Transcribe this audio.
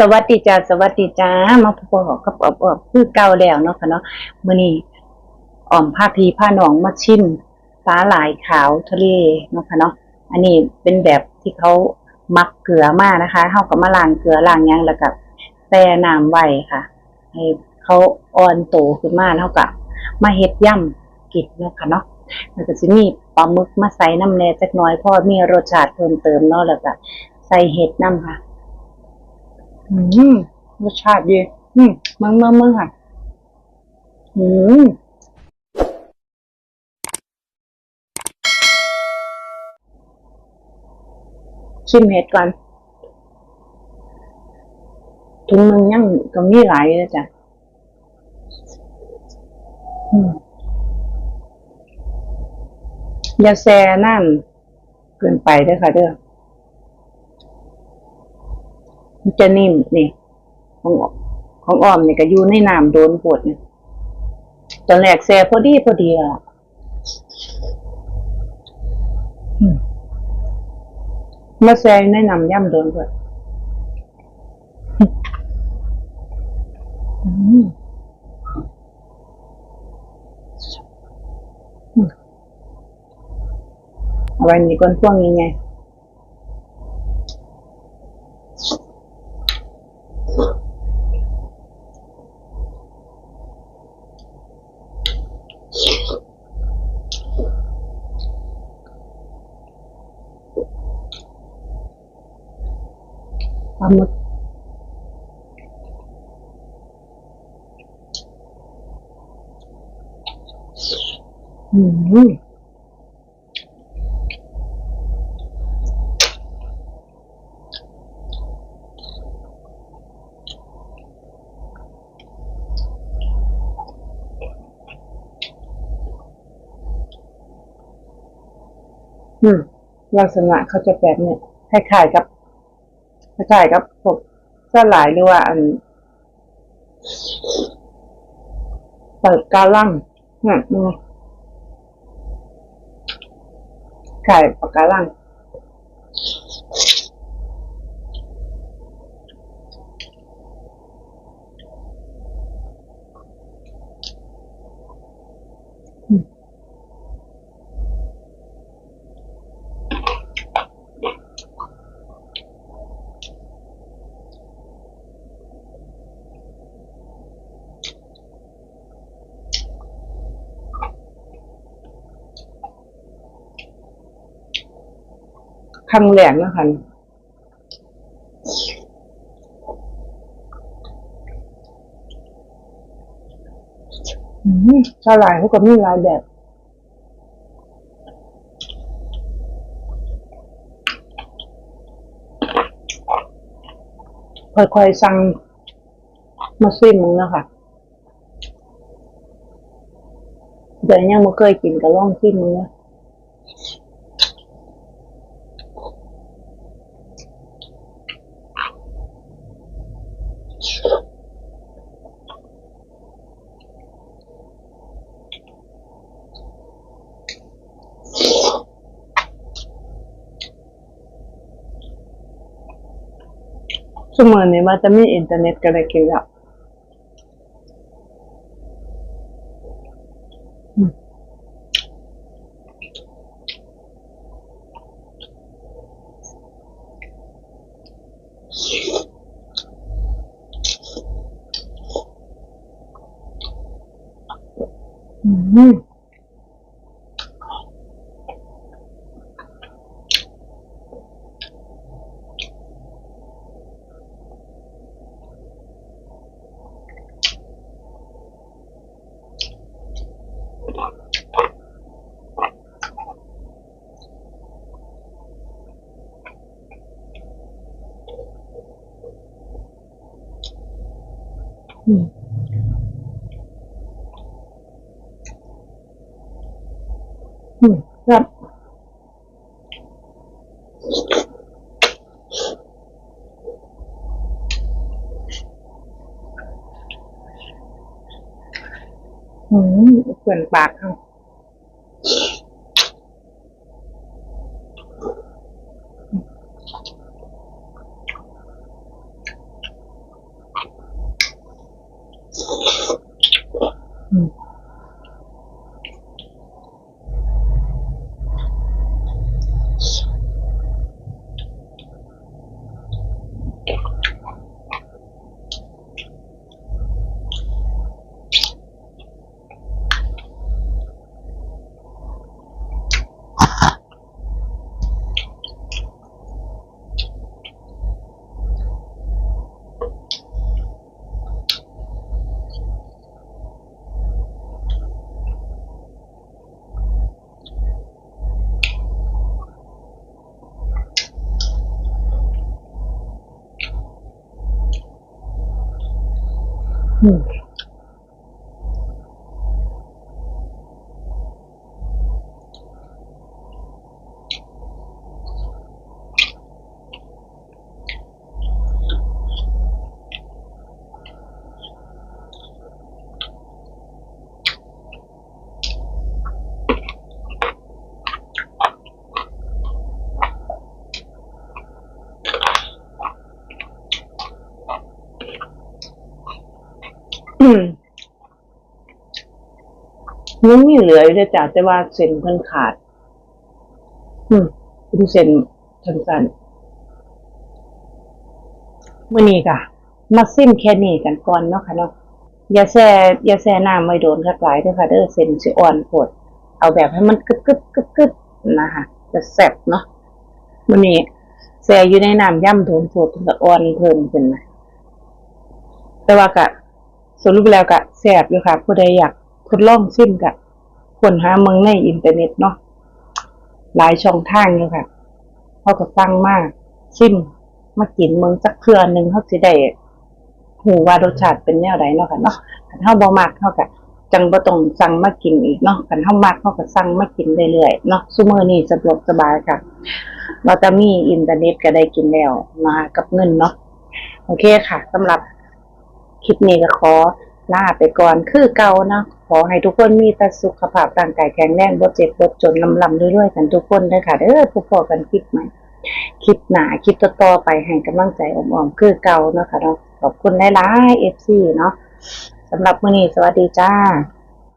สวัสดีจ้าสวัสดีจ้ามาพบกับอบอบคือเก่าแล้วเนาะค่ะเนาะมื้อนี้อ่อมผ้าพีผ้าหนองมาชิมสาหร่ายขาวทะเลเนาะค่ะเนาะอันนี้เป็นแบบที่เขามักเกลือมากนะคะเฮาก็มาลางเกลือลางยังแล้วก็แช่น้ำไว้ค่ะให้เขาอ่อนโตขึ้นมาแล้วก็มาเฮ็ดย่ำกินเนาะค่ะเนาะแล้วก็สิมีปลาหมึกมาใส่น้ำแหน่จักน่อยเพราะมีรสชาติเพิ่มเติมเนาะแล้วก็ใส่เห็ดน้ำค่ะ อืมรสชาติดี อืมมึงมึงมึงค่ะ อืมชิมเห็ดก่อนถุงหนึงยังก็มีหลายเลยจ้ะอืมอย่าแซ่น้ำเกินไปเด้อค่ะเด้อ มันจะนิ่มนี่ของของอ้อมเนี่ยก็อยู่ในน้ำโดนปวดเนี่ยตอนแรกแซ่พอดีพอดีอะอืมมาแซ่ในน้ำย่ำโดนปวดอืมอืมเอาไว้นี่ก้นพวกนี้ไง ปลาหมึกอืมอืมลักษณะเขาจะแบบเนี่ยคล้ายๆกับ คล้ายๆกับพวกสลายหรือว่าอันเปิดกาลังเนี่ยมึงไข่ปากกาลังอืม ครั้งแรกนะคะอืมสลายเขาก็มีลายแบบค่อยๆสั่งมาซิมึงนะคะเดี๋ยวยังไม่เคยกินก็ลองซิมมึงนะ สมัยนี้ว่าจะมีอินเทอร์เน็ตก็ได้กินแล้วอืม อืมอืมอืมครับอืมเปื่ยนปากเขา อืมอืม ยังมีเหลืออยู่เลยจ้ะแต่ว่าเส้นเพิ่นขาด อืมเป็นเส้นสั้นๆมื่อนี้ค่ะมาซิมแค่นี้กันก่อนเนาะค่ะเนาะอย่าแช่อย่าแช่น้ำไม่โดนคักหลายเด้อค่ะเด้อเส้นสิอ่อนโพดเอาแบบให้มันกึบกึบกึบกึบนะคะจะแซ่บเนาะมื่อนี้แช่อยู่ในน้ำย่ำโดนโพดมันก็อ่อนเพิ่มขึ้นนะแต่ว่ากะสรุปแล้วก็แซ่บอยู่ค่ะผู้ใดอยาก ทดลองชิมก็ค้นหาเมืองในอินเทอร์เน็ตเนาะหลายช่องทางอยู่ค่ะเขาก็สั่งมาชิมมากินเมืองสักเทื่อหนึงเขาสิได้หูว่ารสชาติเป็นแนวใดเนาะค่ะเนาะคันเฮาบ่มักเฮาก็จังบ่ต้องสั่งมากินอีกเนาะคันเฮามักเฮาก็สั่งมากินเรื่อยๆเนาะซุมื้อนี้สะดวกสบายค่ะ เราจะมีอินเทอร์เน็ตก็ได้กินแล้วมากับเงินเนาะโอเคค่ะสำหรับคลิปนี้ก็ขอ ลาไปก่อนคือเก่านะขอให้ทุกคนมีแต่สุขภาพร่างกายแข็งแรงบ่เจ็บบ่จนลำลำด้วยๆกันทุกคนเด้อค่ะเด้อพบกันคลิปใหม่คลิปหนาคลิปต่อๆไปให้กำลังใจอ่อมๆคือเก่าเนาะค่ะเนาะขอบคุณหลายๆ FC เนาะสำหรับมื้อนี้สวัสดีจ้า